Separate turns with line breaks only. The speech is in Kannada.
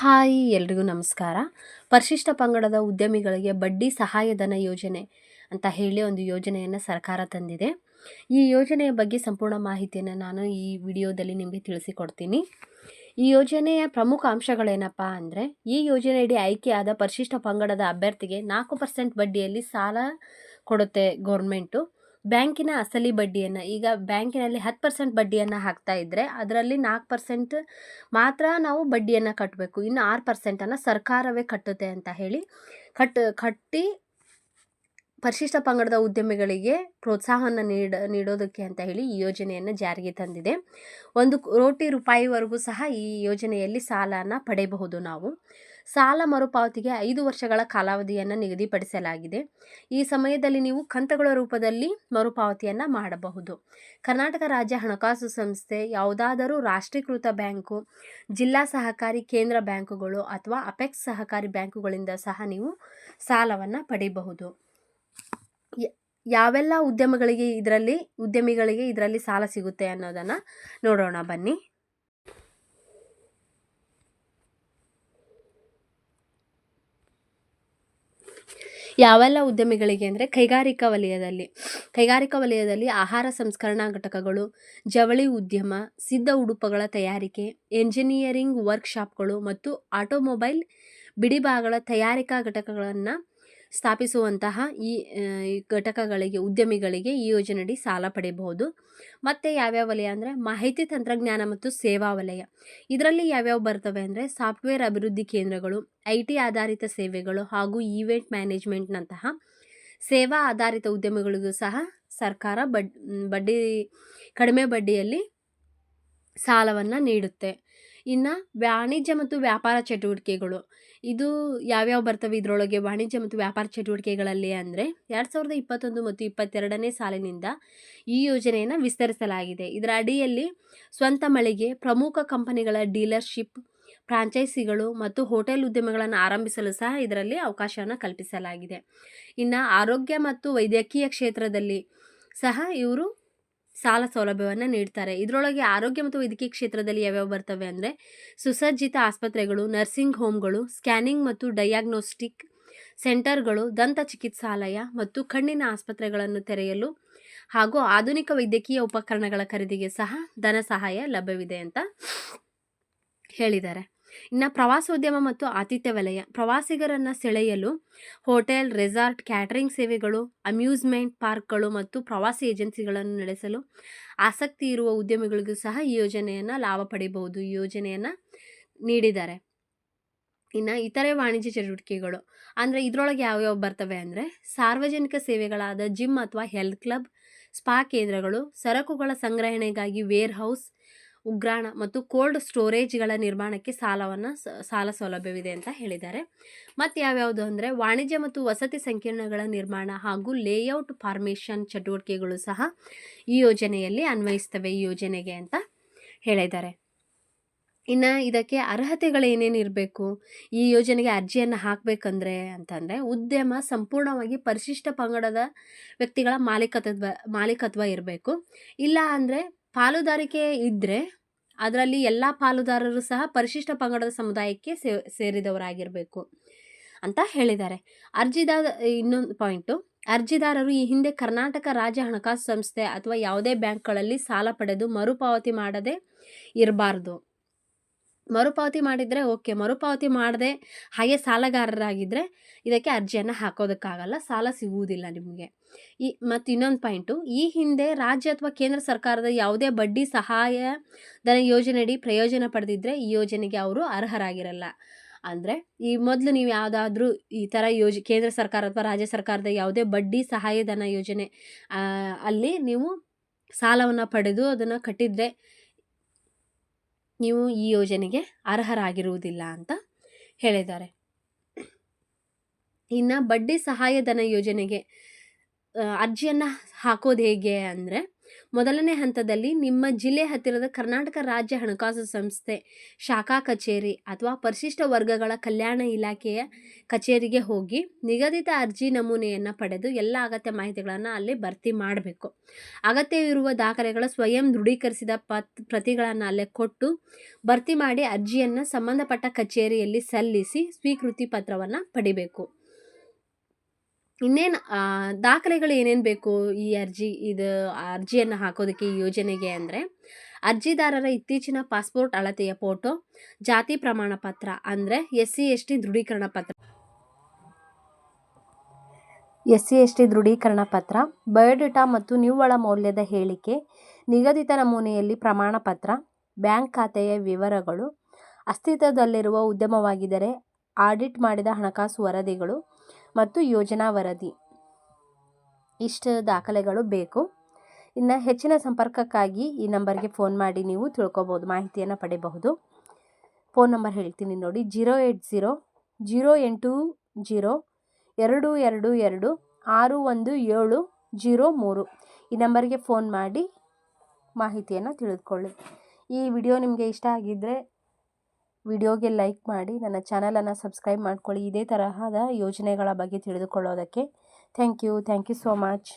ಹಾಯ್ ಎಲ್ರಿಗೂ ನಮಸ್ಕಾರ. ಪರಿಶಿಷ್ಟ ಪಂಗಡದ ಉದ್ಯಮಿಗಳಿಗೆ ಬಡ್ಡಿ ಸಹಾಯಧನ ಯೋಜನೆ ಅಂತ ಹೇಳಿ ಒಂದು ಯೋಜನೆಯನ್ನು ಸರ್ಕಾರ ತಂದಿದೆ. ಈ ಯೋಜನೆಯ ಬಗ್ಗೆ ಸಂಪೂರ್ಣ ಮಾಹಿತಿಯನ್ನು ನಾನು ಈ ವಿಡಿಯೋದಲ್ಲಿ ನಿಮಗೆ ತಿಳಿಸಿಕೊಡ್ತೀನಿ. ಈ ಯೋಜನೆಯ ಪ್ರಮುಖ ಅಂಶಗಳೇನಪ್ಪ ಅಂದರೆ, ಈ ಯೋಜನೆಯಡಿ ಆಯ್ಕೆಯಾದ ಪರಿಶಿಷ್ಟ ಪಂಗಡದ ಅಭ್ಯರ್ಥಿಗೆ ನಾಲ್ಕು ಪರ್ಸೆಂಟ್ ಬಡ್ಡಿಯಲ್ಲಿ ಸಾಲ ಕೊಡುತ್ತೆ ಗೌರ್ಮೆಂಟು. ಬ್ಯಾಂಕಿನ ಅಸಲಿ ಬಡ್ಡಿಯನ್ನು, ಈಗ ಬ್ಯಾಂಕಿನಲ್ಲಿ ಹತ್ತು ಪರ್ಸೆಂಟ್ ಬಡ್ಡಿಯನ್ನು ಹಾಕ್ತಾ ಇದ್ದರೆ ಅದರಲ್ಲಿ ನಾಲ್ಕು ಪರ್ಸೆಂಟ್ ಮಾತ್ರ ನಾವು ಬಡ್ಡಿಯನ್ನು ಕಟ್ಟಬೇಕು ಇನ್ನು ಆರು ಪರ್ಸೆಂಟನ್ನು ಸರ್ಕಾರವೇ ಕಟ್ಟುತ್ತೆ ಅಂತ ಹೇಳಿ ಕಟ್, ಕಟ್ಟಿ ಪರಿಶಿಷ್ಟ ಪಂಗಡದ ಉದ್ಯಮಿಗಳಿಗೆ ಪ್ರೋತ್ಸಾಹವನ್ನು ನೀಡ, ನೀಡೋದಕ್ಕೆ ಅಂತ ಹೇಳಿ ಈ ಯೋಜನೆಯನ್ನು ಜಾರಿಗೆ ತಂದಿದೆ. ಒಂದು ಕೋಟಿ ರೂಪಾಯಿವರೆಗೂ ಸಹ ಈ ಯೋಜನೆಯಲ್ಲಿ ಸಾಲನ ಪಡೆಯಬಹುದು ನಾವು. ಸಾಲ ಮರುಪಾವತಿಗೆ ಐದು ವರ್ಷಗಳ ಕಾಲಾವಧಿಯನ್ನು ನಿಗದಿಪಡಿಸಲಾಗಿದೆ. ಈ ಸಮಯದಲ್ಲಿ ನೀವು ಕಂತುಗಳ ರೂಪದಲ್ಲಿ ಮರುಪಾವತಿಯನ್ನು ಮಾಡಬಹುದು. ಕರ್ನಾಟಕ ರಾಜ್ಯ ಹಣಕಾಸು ಸಂಸ್ಥೆ, ಯಾವುದಾದರೂ ರಾಷ್ಟ್ರೀಕೃತ ಬ್ಯಾಂಕು, ಜಿಲ್ಲಾ ಸಹಕಾರಿ ಕೇಂದ್ರ ಬ್ಯಾಂಕುಗಳು ಅಥವಾ ಅಪೆಕ್ಸ್ ಸಹಕಾರಿ ಬ್ಯಾಂಕುಗಳಿಂದ ಸಹ ನೀವು ಸಾಲವನ್ನು ಪಡೆಯಬಹುದು ಯಾವೆಲ್ಲ ಉದ್ಯಮಗಳಿಗೆ ಇದರಲ್ಲಿ, ಉದ್ಯಮಿಗಳಿಗೆ ಇದರಲ್ಲಿ ಸಾಲ ಸಿಗುತ್ತೆ ಅನ್ನೋದನ್ನು ನೋಡೋಣ ಬನ್ನಿ. ಯಾವೆಲ್ಲ ಉದ್ಯಮಿಗಳಿಗೆ ಅಂದರೆ ಕೈಗಾರಿಕಾ ವಲಯದಲ್ಲಿ. ಕೈಗಾರಿಕಾ ವಲಯದಲ್ಲಿ ಆಹಾರ ಸಂಸ್ಕರಣಾ ಘಟಕಗಳು, ಜವಳಿ ಉದ್ಯಮ, ಸಿದ್ಧ ಉಡುಪುಗಳ ತಯಾರಿಕೆ ಎಂಜಿನಿಯರಿಂಗ್ ವರ್ಕ್ಶಾಪ್ಗಳು ಮತ್ತು ಆಟೋಮೊಬೈಲ್ ಬಿಡಿಭಾಗಗಳ ತಯಾರಿಕಾ ಘಟಕಗಳನ್ನು ಸ್ಥಾಪಿಸುವಂತಹ ಈ ಘಟಕಗಳಿಗೆ, ಉದ್ಯಮಿಗಳಿಗೆ ಈ ಯೋಜನೆಯಡಿ ಸಾಲ ಪಡೆಯಬಹುದು. ಮತ್ತು ಯಾವ್ಯಾವ ವಲಯ ಅಂದರೆ ಮಾಹಿತಿ ತಂತ್ರಜ್ಞಾನ ಮತ್ತು ಸೇವಾ ವಲಯ. ಇದರಲ್ಲಿ ಯಾವ್ಯಾವ ಬರ್ತವೆ ಅಂದರೆ ಸಾಫ್ಟ್ವೇರ್ ಅಭಿವೃದ್ಧಿ ಕೇಂದ್ರಗಳು, ಐ ಟಿ ಆಧಾರಿತ ಸೇವೆಗಳು ಹಾಗೂ ಈವೆಂಟ್ ಮ್ಯಾನೇಜ್ಮೆಂಟ್ನಂತಹ ಸೇವಾ ಆಧಾರಿತ ಉದ್ಯಮಗಳಿಗೂ ಸಹ ಸರ್ಕಾರ ಬಡ್, ಬಡ್ಡಿ, ಕಡಿಮೆ ಬಡ್ಡಿಯಲ್ಲಿ ಸಾಲವನ್ನು ನೀಡುತ್ತೆ. ಇನ್ನು ವಾಣಿಜ್ಯ ಮತ್ತು ವ್ಯಾಪಾರ ಚಟುವಟಿಕೆಗಳು. ಇದು ಯಾವ್ಯಾವ ಬರ್ತವೆ ಇದರೊಳಗೆ ವಾಣಿಜ್ಯ ಮತ್ತು ವ್ಯಾಪಾರ ಚಟುವಟಿಕೆಗಳಲ್ಲಿ ಅಂದರೆ ಎರಡು ಸಾವಿರದ ಇಪ್ಪತ್ತೊಂದು ಮತ್ತು ಇಪ್ಪತ್ತೆರಡನೇ ಸಾಲಿನಿಂದ ಈ ಯೋಜನೆಯನ್ನು ವಿಸ್ತರಿಸಲಾಗಿದೆ. ಇದರ ಅಡಿಯಲ್ಲಿ ಸ್ವಂತ ಮಳಿಗೆ, ಪ್ರಮುಖ ಕಂಪನಿಗಳ ಡೀಲರ್ಶಿಪ್, ಫ್ರಾಂಚೈಸಿಗಳು ಮತ್ತು ಹೋಟೆಲ್ ಉದ್ಯಮಗಳನ್ನು ಆರಂಭಿಸಲು ಸಹ ಇದರಲ್ಲಿ ಅವಕಾಶವನ್ನು ಕಲ್ಪಿಸಲಾಗಿದೆ. ಇನ್ನು ಆರೋಗ್ಯ ಮತ್ತು ವೈದ್ಯಕೀಯ ಕ್ಷೇತ್ರದಲ್ಲಿ ಸಹ ಇವರು ಸಾಲ ಸೌಲಭ್ಯವನ್ನು ನೀಡ್ತಾರೆ. ಇದರೊಳಗೆ ಆರೋಗ್ಯ ಮತ್ತು ವೈದ್ಯಕೀಯ ಕ್ಷೇತ್ರದಲ್ಲಿ ಯಾವ್ಯಾವ ಬರ್ತವೆ ಅಂದರೆ ಸುಸಜ್ಜಿತ ಆಸ್ಪತ್ರೆಗಳು ನರ್ಸಿಂಗ್ ಹೋಮ್ಗಳು ಸ್ಕ್ಯಾನಿಂಗ್ ಮತ್ತು ಡಯಾಗ್ನೋಸ್ಟಿಕ್ ಸೆಂಟರ್ಗಳು ದಂತ ಚಿಕಿತ್ಸಾಲಯ ಮತ್ತು ಕಣ್ಣಿನ ಆಸ್ಪತ್ರೆಗಳನ್ನು ತೆರೆಯಲು ಹಾಗೂ ಆಧುನಿಕ ವೈದ್ಯಕೀಯ ಉಪಕರಣಗಳ ಖರೀದಿಗೆ ಸಹ ಧನ ಸಹಾಯ ಲಭ್ಯವಿದೆ ಅಂತ ಹೇಳಿದ್ದಾರೆ. ಇನ್ನು ಪ್ರವಾಸೋದ್ಯಮ ಮತ್ತು ಆತಿಥ್ಯ ವಲಯ. ಪ್ರವಾಸಿಗರನ್ನು ಸೆಳೆಯಲು ಹೋಟೆಲ್, ರೆಸಾರ್ಟ್, ಕ್ಯಾಟರಿಂಗ್ ಸೇವೆಗಳು, ಅಮ್ಯೂಸ್ಮೆಂಟ್ ಪಾರ್ಕ್ಗಳು ಮತ್ತು ಪ್ರವಾಸಿ ಏಜೆನ್ಸಿಗಳನ್ನು ನಡೆಸಲು ಆಸಕ್ತಿ ಇರುವ ಉದ್ಯಮಿಗಳಿಗೂ ಸಹ ಈ ಯೋಜನೆಯನ್ನು ಲಾಭ ಪಡೆಯಬಹುದು ಈ ಯೋಜನೆಯನ್ನು ನೀಡಿದ್ದಾರೆ. ಇನ್ನು ಇತರೆ ವಾಣಿಜ್ಯ ಚಟುವಟಿಕೆಗಳು. ಅಂದರೆ ಇದರೊಳಗೆ ಯಾವ್ಯಾವ ಬರ್ತವೆ ಅಂದರೆ ಸಾರ್ವಜನಿಕ ಸೇವೆಗಳಾದ ಜಿಮ್ ಅಥವಾ ಹೆಲ್ತ್ ಕ್ಲಬ್, ಸ್ಪಾ ಕೇಂದ್ರಗಳು, ಸರಕುಗಳ ಸಂಗ್ರಹಣೆಗಾಗಿ ವೇರ್ ಹೌಸ್ ಉಗ್ರಾಣ ಮತ್ತು ಕೋಲ್ಡ್ ಸ್ಟೋರೇಜ್ಗಳ ನಿರ್ಮಾಣಕ್ಕೆ ಸಾಲವನ್ನು ಸಾಲ ಸೌಲಭ್ಯವಿದೆ ಅಂತ ಹೇಳಿದ್ದಾರೆ. ಮತ್ತು ಯಾವ್ಯಾವುದು ಅಂದರೆ ವಾಣಿಜ್ಯ ಮತ್ತು ವಸತಿ ಸಂಕೀರ್ಣಗಳ ನಿರ್ಮಾಣ ಹಾಗೂ ಲೇಔಟ್ ಫಾರ್ಮೇಷನ್ ಚಟುವಟಿಕೆಗಳು ಸಹ ಈ ಯೋಜನೆಯಲ್ಲಿ ಅನ್ವಯಿಸ್ತವೆ, ಈ ಯೋಜನೆಗೆ ಅಂತ ಹೇಳಿದ್ದಾರೆ. ಇನ್ನು ಇದಕ್ಕೆ ಅರ್ಹತೆಗಳೇನೇನು ಇರಬೇಕು, ಈ ಯೋಜನೆಗೆ ಅರ್ಜಿಯನ್ನು ಹಾಕಬೇಕಂದ್ರೆ ಅಂತಂದರೆ ಉದ್ಯಮ ಸಂಪೂರ್ಣವಾಗಿ ಪರಿಶಿಷ್ಟ ಪಂಗಡದ ವ್ಯಕ್ತಿಗಳ ಮಾಲೀಕತ್ವ ಮಾಲೀಕತ್ವ ಇರಬೇಕು. ಇಲ್ಲ ಅಂದರೆ ಪಾಲುದಾರಿಕೆ ಇದ್ದರೆ ಅದರಲ್ಲಿ ಎಲ್ಲ ಪಾಲುದಾರರು ಸಹ ಪರಿಶಿಷ್ಟ ಪಂಗಡದ ಸಮುದಾಯಕ್ಕೆ ಸೇರಿದವರಾಗಿರಬೇಕು ಅಂತ ಹೇಳಿದ್ದಾರೆ. ಅರ್ಜಿದಾರ, ಇನ್ನೊಂದು ಪಾಯಿಂಟು, ಅರ್ಜಿದಾರರು ಈ ಹಿಂದೆ ಕರ್ನಾಟಕ ರಾಜ್ಯ ಹಣಕಾಸು ಸಂಸ್ಥೆ ಅಥವಾ ಯಾವುದೇ ಬ್ಯಾಂಕ್ಗಳಲ್ಲಿ ಸಾಲ ಪಡೆದು ಮರುಪಾವತಿ ಮಾಡದೆ ಇರಬಾರ್ದು. ಮರುಪಾವತಿ ಮಾಡಿದರೆ ಓಕೆ. ಮರುಪಾವತಿ ಮಾಡದೆ ಹಾಗೆ ಸಾಲಗಾರರಾಗಿದ್ದರೆ ಇದಕ್ಕೆ ಅರ್ಜಿಯನ್ನು ಹಾಕೋದಕ್ಕಾಗಲ್ಲ. ಸಾಲ ಸಿಗುವುದಿಲ್ಲ ನಿಮಗೆ. ಈ ಮತ್ತು ಇನ್ನೊಂದು ಪಾಯಿಂಟು, ಈ ಹಿಂದೆ ರಾಜ್ಯ ಅಥವಾ ಕೇಂದ್ರ ಸರ್ಕಾರದ ಯಾವುದೇ ಬಡ್ಡಿ ಸಹಾಯ ಧನ ಯೋಜನೆಯಡಿ ಪ್ರಯೋಜನ ಪಡೆದಿದ್ದರೆ ಈ ಯೋಜನೆಗೆ ಅವರು ಅರ್ಹರಾಗಿರಲ್ಲ. ಅಂದರೆ ಈ ಮೊದಲು ನೀವು ಯಾವುದಾದ್ರೂ ಈ ಥರ ಯೋಜ, ಕೇಂದ್ರ ಸರ್ಕಾರ ಅಥವಾ ರಾಜ್ಯ ಸರ್ಕಾರದ ಯಾವುದೇ ಬಡ್ಡಿ ಸಹಾಯಧನ ಯೋಜನೆ ಅಲ್ಲಿ ನೀವು ಸಾಲವನ್ನು ಪಡೆದು ಅದನ್ನು ಕಟ್ಟಿದರೆ ನೀವು ಈ ಯೋಜನೆಗೆ ಅರ್ಹರಾಗಿರುವುದಿಲ್ಲ ಅಂತ ಹೇಳಿದ್ದಾರೆ. ಇನ್ನು ಬಡ್ಡಿ ಸಹಾಯಧನ ಯೋಜನೆಗೆ ಅರ್ಜಿಯನ್ನು ಹಾಕೋದು ಹೇಗೆ ಅಂದರೆ ಮೊದಲನೇ ಹಂತದಲ್ಲಿ ನಿಮ್ಮ ಜಿಲ್ಲೆ ಹತ್ತಿರದ ಕರ್ನಾಟಕ ರಾಜ್ಯ ಹಣಕಾಸು ಸಂಸ್ಥೆ, ಶಾಖಾ ಕಚೇರಿ ಅಥವಾ ಪರಿಶಿಷ್ಟ ವರ್ಗಗಳ ಕಲ್ಯಾಣ ಇಲಾಖೆಯ ಕಚೇರಿಗೆ ಹೋಗಿ ನಿಗದಿತ ಅರ್ಜಿ ನಮೂನೆಯನ್ನು ಪಡೆದು ಎಲ್ಲ ಅಗತ್ಯ ಮಾಹಿತಿಗಳನ್ನು ಅಲ್ಲಿ ಭರ್ತಿ ಮಾಡಬೇಕು. ಅಗತ್ಯವಿರುವ ದಾಖಲೆಗಳ ಸ್ವಯಂ ದೃಢೀಕರಿಸಿದ ಪತ್, ಪ್ರತಿಗಳನ್ನು ಅಲ್ಲೇ ಕೊಟ್ಟು ಭರ್ತಿ ಮಾಡಿ ಅರ್ಜಿಯನ್ನು ಸಂಬಂಧಪಟ್ಟ ಕಚೇರಿಯಲ್ಲಿ ಸಲ್ಲಿಸಿ ಸ್ವೀಕೃತಿ ಪತ್ರವನ್ನು ಪಡಿಬೇಕು. ಇನ್ನೇನು ದಾಖಲೆಗಳು ಏನೇನು ಬೇಕು ಈ ಅರ್ಜಿ, ಇದು ಅರ್ಜಿಯನ್ನು ಹಾಕೋದಕ್ಕೆ ಈ ಯೋಜನೆಗೆ ಅಂದರೆ, ಅರ್ಜಿದಾರರ ಇತ್ತೀಚಿನ ಪಾಸ್ಪೋರ್ಟ್ ಅಳತೆಯ ಫೋಟೋ, ಜಾತಿ ಪ್ರಮಾಣ ಪತ್ರ ಅಂದರೆ ಎಸ್ ಸಿ ಎಸ್ ಟಿ ದೃಢೀಕರಣ ಪತ್ರ. ಎಸ್ ಸಿ ಎಸ್ ಟಿ ದೃಢೀಕರಣ ಪತ್ರ, ಬಯೋಡೇಟಾ ಮತ್ತು ನಿವ್ವಳ ಮೌಲ್ಯದ ಹೇಳಿಕೆ, ನಿಗದಿತ ನಮೂನೆಯಲ್ಲಿ ಪ್ರಮಾಣ ಪತ್ರ, ಬ್ಯಾಂಕ್ ಖಾತೆಯ ವಿವರಗಳು, ಅಸ್ತಿತ್ವದಲ್ಲಿರುವ ಉದ್ಯಮವಾಗಿದ್ದರೆ ಆಡಿಟ್ ಮಾಡಿದ ಹಣಕಾಸು ವರದಿಗಳು ಮತ್ತು ಯೋಜನಾ ವರದಿ. ಇಷ್ಟು ದಾಖಲೆಗಳು ಬೇಕು. ಇನ್ನು ಹೆಚ್ಚಿನ ಸಂಪರ್ಕಕ್ಕಾಗಿ ಈ ನಂಬರ್ಗೆ ಫೋನ್ ಮಾಡಿ ನೀವು ತಿಳ್ಕೊಬೋದು, ಮಾಹಿತಿಯನ್ನು ಪಡೆಯಬಹುದು. ಫೋನ್ ನಂಬರ್ ಹೇಳ್ತೀನಿ ನೋಡಿ, ಜೀರೋ ಏಟ್ ಝೀರೋ ಜೀರೋ ಎಂಟು ಜೀರೋ, ಎರಡು ಎರಡು ಎರಡು, ಆರು ಒಂದು ಏಳು ಜೀರೋ ಮೂರು. ಈ ನಂಬರ್ಗೆ ಫೋನ್ ಮಾಡಿ ಮಾಹಿತಿಯನ್ನು ತಿಳಿದುಕೊಳ್ಳಿ. ಈ ವಿಡಿಯೋ ನಿಮಗೆ ಇಷ್ಟ ಆಗಿದ್ದರೆ ವಿಡಿಯೋಗೆ ಲೈಕ್ ಮಾಡಿ, ನನ್ನ ಚಾನಲನ್ನು ಸಬ್ಸ್ಕ್ರೈಬ್ ಮಾಡ್ಕೊಳ್ಳಿ. ಇದೇ ತರಹದ ಯೋಜನೆಗಳ ಬಗ್ಗೆ ತಿಳಿದುಕೊಳ್ಳೋದಕ್ಕೆ thank you. Thank you so much.